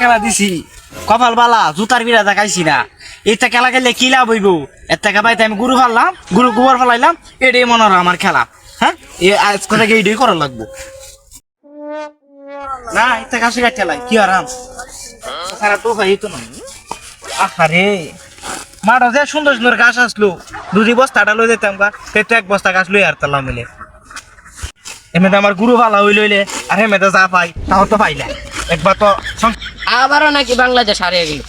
খেলা দিছি, কপাল বালা, জুতার বিড়া দেখাইছি না। এটা খেলা খেললে কি লাভ হইব? এর বাইতে আমি গুরু ফাললাম গুরু গোবর ফালাইলাম, এটাই মনে আমার খেলা। হ্যাঁ? এ আজকে থেকে এইটাই করা লাগবো? না এটা কাছে কাছে খেলাই কি আরাম? সারা তো ভাই তো না আরে মাঠে যে সুন্দর সুন্দর গাছ আসলো বস্তাটা লই যেতাম গা এক বস্তা গাছ লই আর তাল্লা মিলে। এমনি আমার গুরু ভালো হই লইলে আর হেমেতে যা পাই, তাও তো পাইলে একবার তো আবারও নাকি বাংলাদেশ হারিয়ে গেল।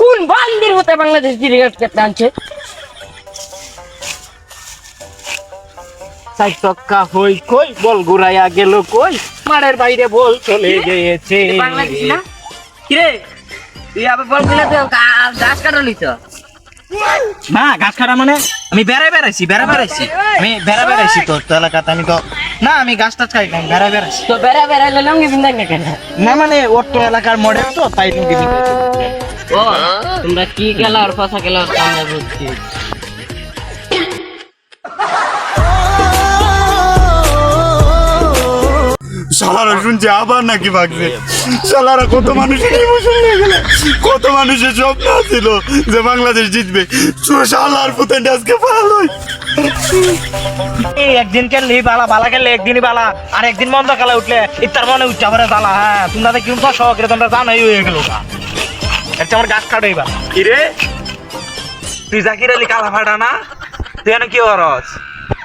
কোন বান্দির হতে বাংলাদেশ ক্রিকেট খেলতে আনছে চক্কা হই কই বল ঘুরাইয়া গেল কই? মাঠের বাইরে বল চলে গিয়েছে। বাংলাদেশ না? কিরে? তুই আবার বল খেলে তো গাছ কাটালি তো না গাছ কাটা মানে আমি বেড়াই বেড়াইছি বেড়া বেড়াইছি। আমি বেড়া বেড়াইছি তো তো এলাকাতে আমি তো না আমি গাছ টাছ খাই না বেড়া বেড়া তো বেড়া বেড়াইলে লঙ্গি বিন্দা না কেন? না মানে ওর তো এলাকার মডেল তো তাই লুঙ্গি দিতে ও তোমরা কি খেলা আর কথা খেলা আমরা বুঝছি শালারা শুনছে আবার নাকি ভাগছে। শালারা কত মানুষের ইমোশন হয়ে গেল। কত মানুষের স্বপ্ন ছিল যে বাংলাদেশ জিতবে। পুতেন আজকে ভালোই এই একদিন খেললি বালা বালা খেললে একদিনই বালা। আর একদিন বন্ধ খেলা উঠলে ইত্যার মনে উঠছে আমার জ্বালা হ্যাঁ তোমরা তো কীরকম শখ রে তোমরা জানাই হয়ে গেল একটা আমার গাছ কাটাই বা কি রে? তুই জাকির আলী কালা ফাটা না? তুই এনে কি করস?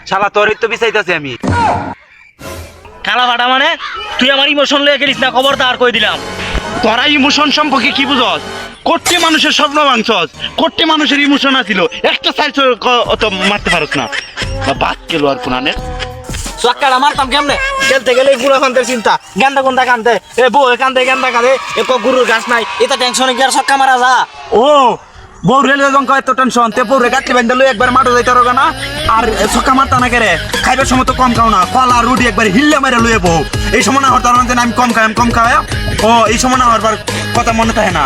শালা তোরই তো বিচাইতাছি আমি। কালা ফাটা মানে? তুই আমার ইমোশন লয়ে গেলিস না খবরদার কই দিলাম। তোরা ইমোশন সম্পর্কে কি বুঝস? কোটি মানুষের স্বপ্ন ভাঙছস। কোটি মানুষের ইমোশন আছিল। একটা সাইজ অত মারতে পারস না। বা বাদ কেলো আর কোনানের চক্কাটা মারতাম কেমনে? খেলতে গেলে গুড়া ফান্তের চিন্তা। গেন্দা গুন্দা কান্দে। এ বউ কান্দে গেন্দা কাঁদে। এ ক গুরুর গাছ নাই। এটা টেনশনে কি আর চক্কা মারা যা ও বউ রেলওয়ে জঙ্কা এত টেনশন তে বউ রে বান্ধে লই একবার মাঠে যাইতে রোগা না। আর চক্কা মারতা না কেরে, খাইবার সময় তো কম খাও না। কলা, রুটি একবার হিল্লে মারে লইয়ে বউ। এই সময় না হরতার মধ্যে আমি কম খাই কম খাওয়া ও, এই সময় না হরবার কথা মনে থাকে না।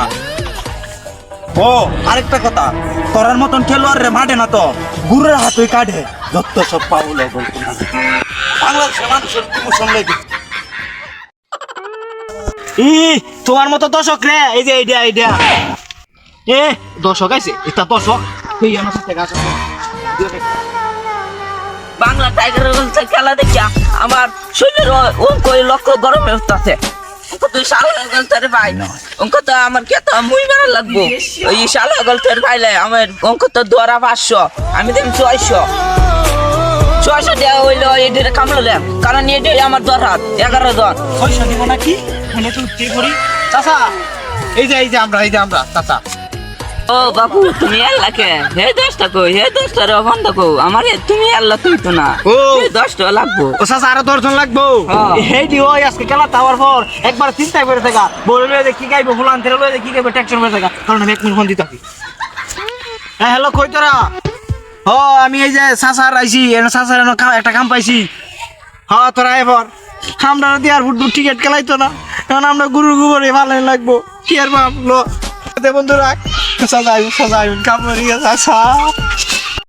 ও, আরেকটা কথা তোরার মতন খেলোয়াড় রে মাঠে না তো, গুরুর হাতই কাটে, যত সব পাউলে বাংলাদেশের মানুষের লেগে ই, তোমার মতো দর্শক রে, এই যে এইটা এইটা এ দর্শক আছে এটা দর্শক। তুই আমার সাথে গাছ বাংলা টাইগার খেলা দেখিয়া আমার শরীরের অঙ্ক লক্ষ গরমে উঠতেছে। তুই শালা গলতের ভাই। অঙ্ক তো আমার কে তো মুই মারা লাগবো। ওই শালা গলতের ভাইলে আমার অঙ্ক তো দোয়ারা পাঁচশো আমি দেন ছয়শো। ছয়শো দেওয়া হইল এটির কামলাম কারণ এটাই আমার দরকার এগারো জন। পয়সা দিব নাকি? মনে তো কি করি। চাচা এই যে এই যে আমরা এই যে আমরা চাচা। ও বাবু তুমি আল্লাহ কে হে দশটা কই হে দশটা রে বন্ধ কো আমার তুমি আল্লাহ তুই তো না। ও। হে দশটা লাগবো। ও চাচা আরও দর্শন লাগবো। এই দি ওই আজকে খেলা তাওয়ার পর একবার চিন্তায় করে থাকা বলে লয়ে যে কি গাইবো ফুলান তেরে লয়ে কি গাইবো টেনশন করে থাকা। কারণ আমি এক মিনিট ফোন দিতে থাকি হ্যাঁ হ্যালো কই তোরা? ও আমি এই যে চাচার আইছি এনে চাচার এনে একটা কাম পাইছি। হ্যাঁ তোরা এবার আমরা যদি আর ফুটবল টিকিট খেলাইতো না কারণ আমরা গুরু গুবরে ভালো লাগবো। কি আর ভাবলো? বন্ধুরা সাজাই সাজাই কাম করি চাচা